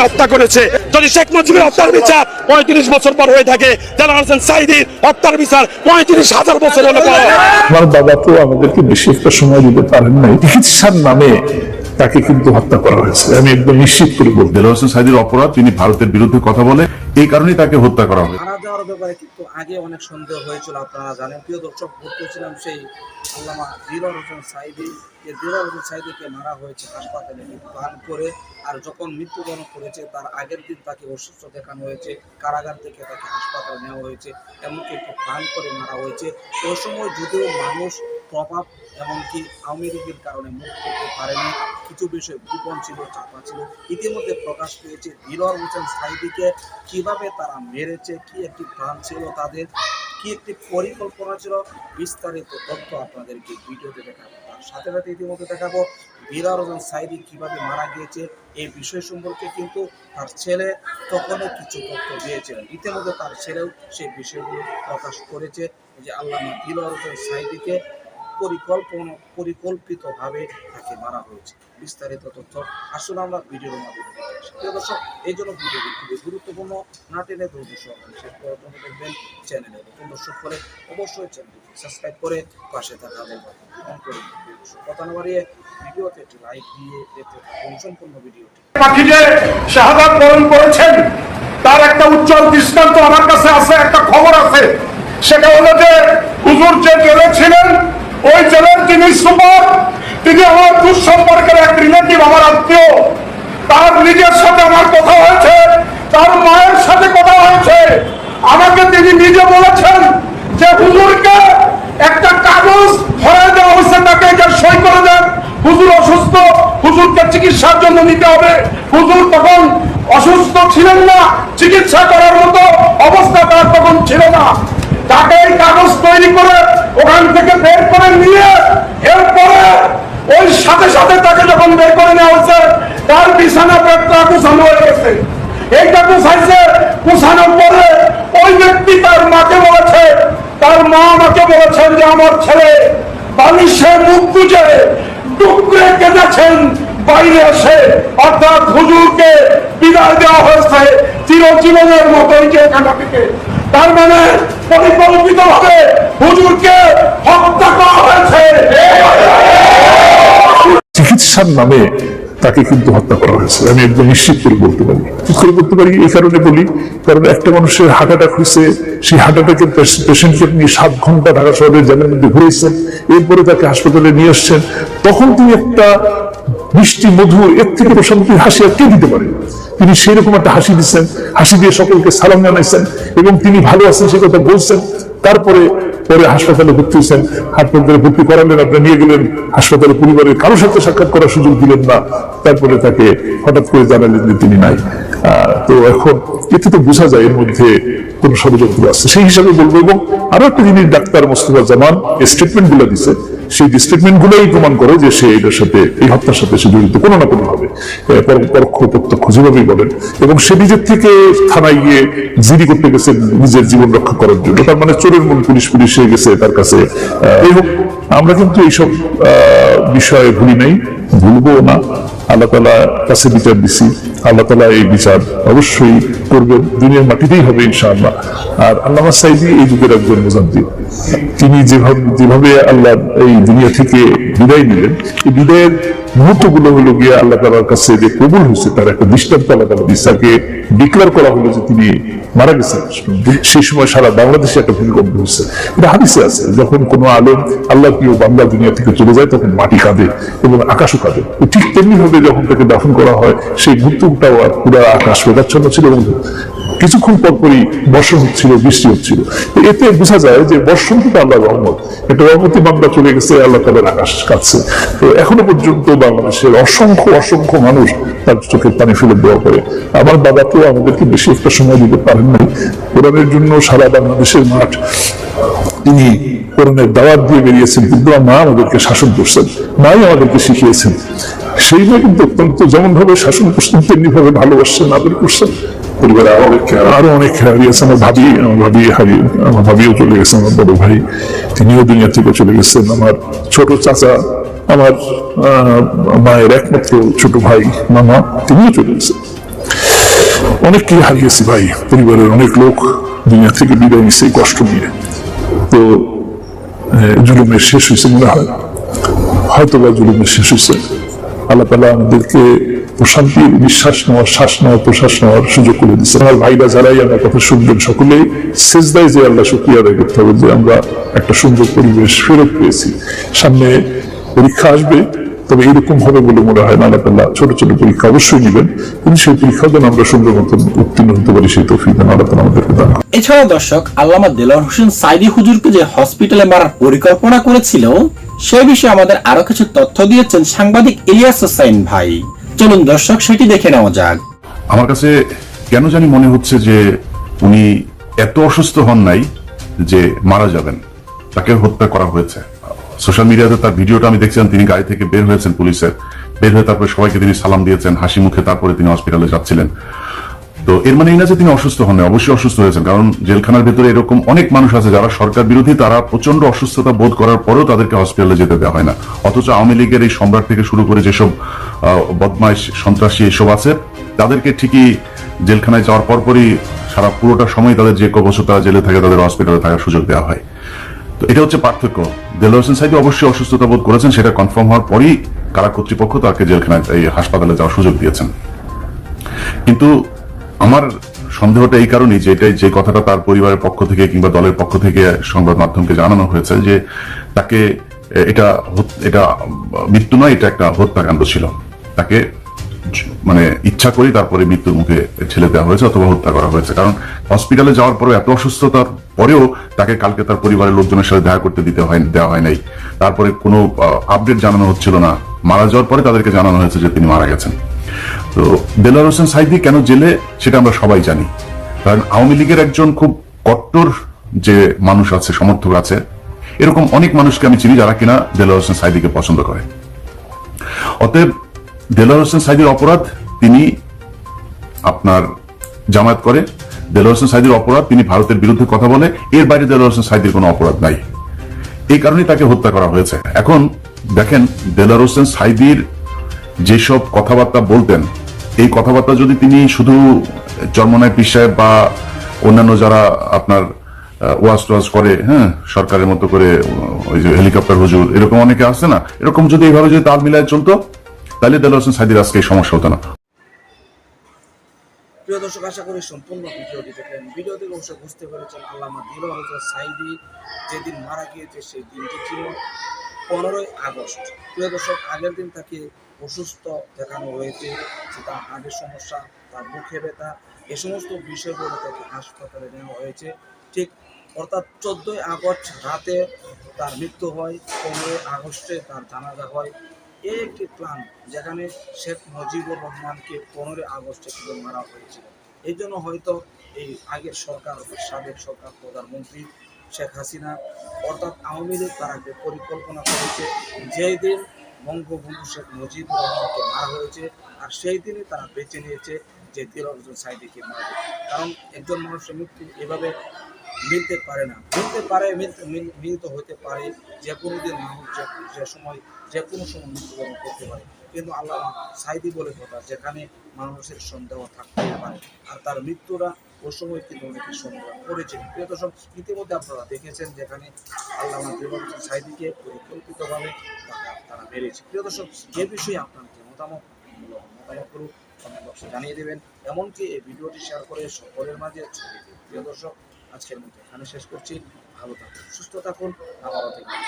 হত্যা করেছে। যদি শেখ বিচার পঁয়ত্রিশ বছর পর হয়ে থাকে হত্যার বিচার পঁয়ত্রিশ হাজার বছর হলে আমাদেরকে বেশি একটা সময় দিতে পারেন নাই। চিকিৎসার নামে তাকে কিন্তু হত্যা করা হয়েছে। আমি একদম নিশ্চিত করে বলতে দেলোয়ার হোসেন সাইদির অপরাধ, তিনি ভারতের বিরুদ্ধে কথা বলে এই কারণেই তাকে হত্যা করা মারা যাওয়ার ব্যাপারে কিন্তু আগে অনেক সন্দেহ হয়েছিল, আপনারা জানেন। প্রিয় দর্শক সেই আল্লামা হোসেন যে হোসেন মারা হয়েছে হাসপাতালে প্রাণ করে আর যখন মৃত্যুবরণ করেছে, তার আগের দিন তাকে অসুস্থ দেখানো হয়েছে, কারাগার থেকে তাকে হাসপাতালে নেওয়া হয়েছে, এমনকি একটু করে মারা হয়েছে। ওই সময় যদিও মানুষ প্রভাব, এমনকি আওয়ামী লীগের কারণে মুখ করতে পারেনি কিছু বিষয় গোপন ছিল, চাপা ছিল। ইতিমধ্যে প্রকাশ পেয়েছে দিলর হোসেন সাইদিকে কীভাবে তারা মেরেছে, কি একটি প্রাণ ছিল তাদের, কি একটি পরিকল্পনা ছিল, বিস্তারিত তথ্য আপনাদেরকে ভিডিওতে দেখাবো। তার সাথে সাথে ইতিমধ্যে দেখাবো দিলার হোসেন সাইদি কীভাবে মারা গিয়েছে, এই বিষয় সম্পর্কে কিন্তু তার ছেলে তখনও কিছু তথ্য দিয়েছিলেন ইতিমধ্যে তার ছেলেও সেই বিষয়গুলো প্রকাশ করেছে। যে আল্লামা দিলার হোসেন সাইদিকে পরিকল্পনা পরিকল্পিতভাবে তাকে মারা হয়েছে। বিস্তারিত তথ্য আসলে আমরা ভিডিওর মাধ্যমে দর্শক, এই জন্য ভিডিওটি খুবই গুরুত্বপূর্ণ। না টেনে ধৈর্য সহকারে শেষ দেখবেন চ্যানেলে নতুন দর্শক করে অবশ্যই চ্যানেলটি সাবস্ক্রাইব করে পাশে থাকা কথা না বাড়িয়ে ভিডিওতে একটি লাইক দিয়ে দেখতে থাকুন সম্পূর্ণ ভিডিওটি। পাখি যে বরণ করেছেন। তার একটা উজ্জ্বল দৃষ্টান্ত আমার কাছে আছে, একটা খবর আছে। সেটা হলো যে হুজুর যে জেলে ছিলেন ওই জেলের যিনি সুপার, তিনি আমার দুঃসম্পর্কের এক রিলেটিভ, আমার আত্মীয়। তার নিজের সাথে আমার কথা হয়েছে, তার মায়ের সাথে কথা হয়েছে। আমাকে তিনি নিজে বলেছেন যে, হুজুরকে একটা কাগজ ধরে দেওয়া হয়েছে, তাকে এটা সই করে দেন। হুজুর অসুস্থ, হুজুরকে চিকিৎসার জন্য নিতে হবে। হুজুর তখন অসুস্থ ছিলেন না, চিকিৎসা করার মতো অবস্থা তার তখন ছিল না। তাকে এই কাগজ তৈরি করে ওখান থেকে বের করে নিয়ে এরপরে ওই সাথে সাথে তাকে যখন বের করে নেওয়া হয়েছে, তার বিছানা পেটটা কুছানো হয়ে গেছে। এইটা কুছাইছে কুছানোর পরে ওই ব্যক্তি তার মাকে বলেছে, তার মা আমাকে বলেছেন যে আমার ছেলে বালিশে মুখ গুজে ডুকরে কেঁদেছেন। বাইরে এসে অর্থাৎ হুজুরকে বিদায় দেওয়া হয়েছে চিরজীবনের মতোই যে তার মানে পরিকল্পিত ভাবে হুজুরকে হত্যা করা হয়েছে। চিকিৎসার নামে তাকে কিন্তু হত্যা করা হয়েছে। আমি একদম নিশ্চিত করে বলতে পারি। নিশ্চিত করে বলতে পারি? এই কারণে বলি, কারণ একটা মানুষের হার্ট অ্যাটাক হয়েছে, সেই হার্ট অ্যাটাকের পেশেন্টকে নিয়ে সাত ঘণ্টা ঢাকা শহরের জেলের মধ্যে ঘুরেছেন, এরপরে তাকে হাসপাতালে নিয়ে আসছেন। তখন তিনি একটা মিষ্টি মধুর এর থেকে প্রশান্তির হাসি আর কে দিতে পারে? তিনি সেই রকম একটা হাসি দিচ্ছেন, হাসি দিয়ে সকলকে সালাম জানাইছেন এবং তিনি ভালো আছেন, সে কথা বলছেন। তারপরে, পরে হাসপাতালে ভর্তি হয়েছেন। হাসপাতালে ভর্তি করালেন আপনি নিয়ে গেলেন, হাসপাতালে পরিবারের কারোর সাথে সাক্ষাৎ করার সুযোগ দিলেন না। তারপরে তাকে হঠাৎ করে জানালেন যে তিনি নাই। তো এখন, এতে তো বোঝা যায় এর মধ্যে কোন ষড়যন্ত্র আছে। সেই হিসাবে বলব এবং আরও একটা জিনিস ডাক্তার মোস্তফা জামান স্টেটমেন্টগুলো দিছে। সেই স্টেটমেন্ট গুলোই প্রমাণ করে যে সে এটার সাথে, এই হত্যার সাথে সে জড়িত কোনো না কোনো ভাবে পরোক্ষ প্রত্যক্ষ যেভাবেই বলেন। এবং সে নিজের থেকে থানায় গিয়ে জিডি করতে গেছে নিজের জীবন রক্ষা করার জন্য। তার মানে চোরের মন পুলিশ পুলিশ হয়ে গেছে তার কাছে। এই হোক, আমরা কিন্তু এইসব বিষয়ে ভুলি নাই, ভুলবো না। আল্লাহ তালা কাছে বিচার দিছি। আল্লাহ তালা এই বিচার অবশ্যই করবেন, দুনিয়ার মাটিতেই হবে ইনশাআল্লাহ। আর আল্লাহ সাইদি এই যুগের একজন মুজাদ্দিদ। তিনি যেভাবে যেভাবে আল্লাহ এই দুনিয়া থেকে বিদায় নিলেন, এই বিদায়ের মুহূর্তগুলো হলো গিয়ে আল্লাহ তালার কাছে যে কবুল হয়েছে, তার একটা দৃষ্টান্ত আল্লাহ তালা দিসাকে ডিক্লেয়ার করা হলো যে তিনি মারা গেছেন। সেই সময় সারা বাংলাদেশে একটা ভূমিকম্প হচ্ছে এটা হাদিসে আছে, যখন কোনো আলেম আল্লাহ প্রিয় বাংলা দুনিয়া থেকে চলে যায়, তখন মাটি কাঁদে এবং আকাশও কাঁদে। ঠিক তেমনি ভাবে যখন তাকে দাফন করা হয়, সেই মুহূর্তটাও আর পুরো আকাশ মেঘাচ্ছন্ন ছিল এবং কিছুক্ষণ পর পরই বর্ষণ হচ্ছিল, বৃষ্টি হচ্ছিল। এতে বোঝা যায় যে বর্ষণ কিন্তু আল্লাহ রহমত। একটা রহমতি বাংলা চলে গেছে, আল্লাহ তাদের আকাশ কাটছে। তো এখনও পর্যন্ত বাংলাদেশের অসংখ্য অসংখ্য মানুষ তার চোখের পানি ফেলে দেওয়া করে। আমার বাবা তো আমাদেরকে বেশি একটা সময় দিতে পারেন নাই। কোরআনের জন্য সারা বাংলাদেশের মাঠ তিনি কোরআনের দাওয়াত দিয়ে বেরিয়েছেন, কিন্তু মা আমাদেরকে শাসন করছেন, মাই আমাদেরকে শিখিয়েছেন। সেই মেয়ে কিন্তু অত্যন্ত যেমন ভাবে শাসন করছেন তেমনি ভাবে ভালোবাসছেন, আদর করছেন। পরিবারে আরও অনেক খেয়ালি আছে আমার ভাবি আমার ভাবি হারিয়ে, আমার ভাবিও চলে গেছে, আমার বড় ভাই, তিনিও দুনিয়া থেকে চলে গেছেন, আমার ছোট চাচা, আমার মায়ের একমাত্র ছোট ভাই, মামা, তিনিও চলে গেছেন। অনেককে হারিয়েছি ভাই, পরিবারের অনেক লোক দুনিয়া থেকে বিদায় নিচ্ছে কষ্ট নিয়ে। তো জুলুমের শেষ হয়েছে মনে হয়। হয়তো বা জুলুমের শেষ হয়েছে আল্লাহ তালা আমাদেরকে প্রশান্তির বিশ্বাস নেওয়ার, শ্বাস নেওয়ার, প্রশ্বাস নেওয়ার সুযোগ করে দিচ্ছে আমার ভাইরা যারাই আমার কথা শুনবেন সকলেই শেষদায় যে আল্লাহ শুক্রিয়া আদায় করতে হবে যে আমরা একটা সুন্দর পরিবেশ ফেরত পেয়েছি। সামনে পরীক্ষা আসবে, তবে এরকম হবে বলে মনে হয় না। আল্লাহ ছোট ছোট পরীক্ষা অবশ্যই নেবেন। কিন্তু সেই পরীক্ষা যেন আমরা সুন্দর মতন উত্তীর্ণ হতে পারি, সেই তৌফিক যেন আল্লাহ আমাদেরকে দান এছাড়া দর্শক, আল্লামা দেলোয়ার হোসেন সাইদি হুজুরকে যে হসপিটালে মারার পরিকল্পনা করেছিল, সে বিষয়ে আমাদের আরও কিছু তথ্য দিয়েছেন সাংবাদিক ইলিয়াস হোসাইন ভাই। চলুন দর্শক, সেটি দেখে নেওয়া যাক। আমার কাছে কেন জানি মনে হচ্ছে যে উনি এত অসুস্থ হন নাই যে মারা যাবেন। তাকে হত্যা করা হয়েছে। সোশ্যাল মিডিয়াতে তার ভিডিওটা আমি দেখছিলাম, তিনি গাড়ি থেকে বের হয়েছেন পুলিশের। বের হয়ে তারপরে সবাইকে তিনি সালাম দিয়েছেন, হাসি মুখে তারপরে তিনি হসপিটালে যাচ্ছিলেন। তো এর মানে এই না যে তিনি অসুস্থ হন অবশ্যই অসুস্থ হয়েছেন, কারণ জেলখানার ভেতরে এরকম অনেক মানুষ আছে যারা সরকার বিরোধী, তারা প্রচণ্ড অসুস্থতা বোধ করার পরেও তাদেরকে হসপিটালে যেতে দেওয়া হয় না। অথচ আওয়ামী লীগের এই সম্রাট থেকে শুরু করে যেসব বদমাইশ, সন্ত্রাসী এসব আছে, তাদেরকে ঠিকই জেলখানায় যাওয়ার পরপরই সারা পুরোটা সময় তাদের যে ক বছর তারা জেলে থাকে তাদের হসপিটালে থাকার সুযোগ দেওয়া হয়। তো এটা হচ্ছে পার্থক্য। দেলোয়ার হোসেন সাইদি অবশ্যই অসুস্থতা বোধ করেছেন, সেটা কনফার্ম হওয়ার পরই কারা কর্তৃপক্ষ তাকে জেলখানায়, এই হাসপাতালে যাওয়ার সুযোগ দিয়েছেন। কিন্তু আমার সন্দেহটা এই কারণেই যে এটাই যে কথাটা তার পরিবারের পক্ষ থেকে কিংবা দলের পক্ষ থেকে সংবাদ মাধ্যমকে জানানো হয়েছে যে তাকে, এটা এটা মৃত্যু নয়, এটা একটা হত্যাকাণ্ড ছিল। তাকে মানে ইচ্ছা করি তারপরে মৃত্যুর মুখে ঠেলে দেওয়া হয়েছে অথবা হত্যা করা হয়েছে। কারণ হসপিটালে যাওয়ার পরে এত অসুস্থতার পরেও তাকে কালকে তার পরিবারের লোকজনের সাথে দেখা করতে দিতে হয়, দেওয়া হয় নাই। তারপরে কোনো আপডেট জানানো হচ্ছিল না। মারা যাওয়ার পরে তাদেরকে জানানো হয়েছে যে তিনি মারা গেছেন। তো দেলোয়ার হোসেন সাইদি কেন জেলে, সেটা আমরা সবাই জানি। কারণ আওয়ামী লীগের একজন খুব কট্টর যে মানুষ আছে, সমর্থক আছে, এরকম অনেক মানুষকে আমি চিনি যারা কিনা দেলোয়ার হোসেন সাইদিকে পছন্দ করে। অতএব দেলোয়ার হোসেন সাইদির অপরাধ তিনি আপনার জামায়াত করে দেলোয়ার হোসেন সাইদির অপরাধ তিনি ভারতের বিরুদ্ধে কথা বলে, এর বাইরে দেলোয়ার হোসেন সাইদির কোনো অপরাধ নাই। এই কারণেই তাকে হত্যা করা হয়েছে। এখন দেখেন দেলার হোসেন সাইদির যেসব কথাবার্তা বলতেন, এই কথাবার্তা যদি তিনি শুধু চরমনায় পীর বা অন্যান্য যারা আপনার ওয়াজ টোয়াজ করে হ্যাঁ সরকারের মতো করে, ওই যে হেলিকপ্টার হুজুর, এরকম অনেকে আছে না? এরকম যদি এইভাবে যদি তাল মিলায় চলতো, তাহলে দেলোয়ার হোসেন সাইদির আজকে এই সমস্যা হতো না। প্রিয় দর্শক, আশা করি সম্পূর্ণ ভিডিওটি দেখলেন। ভিডিও অবশ্যই বুঝতে পেরেছেন আল্লামা দিলওয়ার হোসেন সাইদি যেদিন মারা গিয়েছে, সেই দিনটি ছিল পনেরোই আগস্ট। প্রিয় দর্শক, আগের দিন তাকে অসুস্থ দেখানো হয়েছে তার হার্টের সমস্যা, তার মুখে ব্যথা, এ সমস্ত বিষয়গুলো তাকে হাসপাতালে নেওয়া হয়েছে। ঠিক অর্থাৎ চোদ্দোই আগস্ট রাতে তার মৃত্যু হয়, পনেরোই আগস্টে তার জানাজা হয়। এই একটি প্ল্যান যেখানে শেখ মুজিবুর রহমানকে পনেরোই আগস্টে কিন্তু মারা হয়েছিল। এই জন্য হয়তো এই আগের সরকার সাবেক সরকার, প্রধানমন্ত্রী শেখ হাসিনা, অর্থাৎ আওয়ামী লীগ তারা যে পরিকল্পনা করেছে, যেই দিন বঙ্গবন্ধু শেখ মুজিবুর রহমানকে মারা হয়েছে আর সেই দিনই তারা বেছে নিয়েছে যে দিলর হোসেন সাইদিকে মারবে কারণ একজন মানুষের মৃত্যু এভাবে মিলতে পারে না। মিলতে পারে, মিলতে মিলিত হতে পারে যে কোনো দিন মানুষ যে সময়, যে কোনো সময় মৃত্যুবরণ করতে পারে। কিন্তু আল্লাহ সাইদি বলে কথা, যেখানে মানুষের সন্দেহ থাকতে পারে। আর তার মৃত্যুরা সময় কিন্তু অনেকে সন্দেহ করেছে প্রিয় দর্শক, ইতিমধ্যে আপনারা দেখেছেন যেখানে আল্লাহ সাইদিকে পরিকল্পিতভাবে তারা মেরেছে। প্রিয় দর্শক যে বিষয়ে আপনার যে মতামত? মতামতগুলো কমেন্ট বক্সে জানিয়ে দেবেন। এমনকি এই ভিডিওটি শেয়ার করে সকলের মাঝে ছড়িয়ে দিন। প্রিয় দর্শক, আজকের মতো এখানে শেষ করছি। ভালো থাকুন, সুস্থ থাকুন। আবারও দেখবেন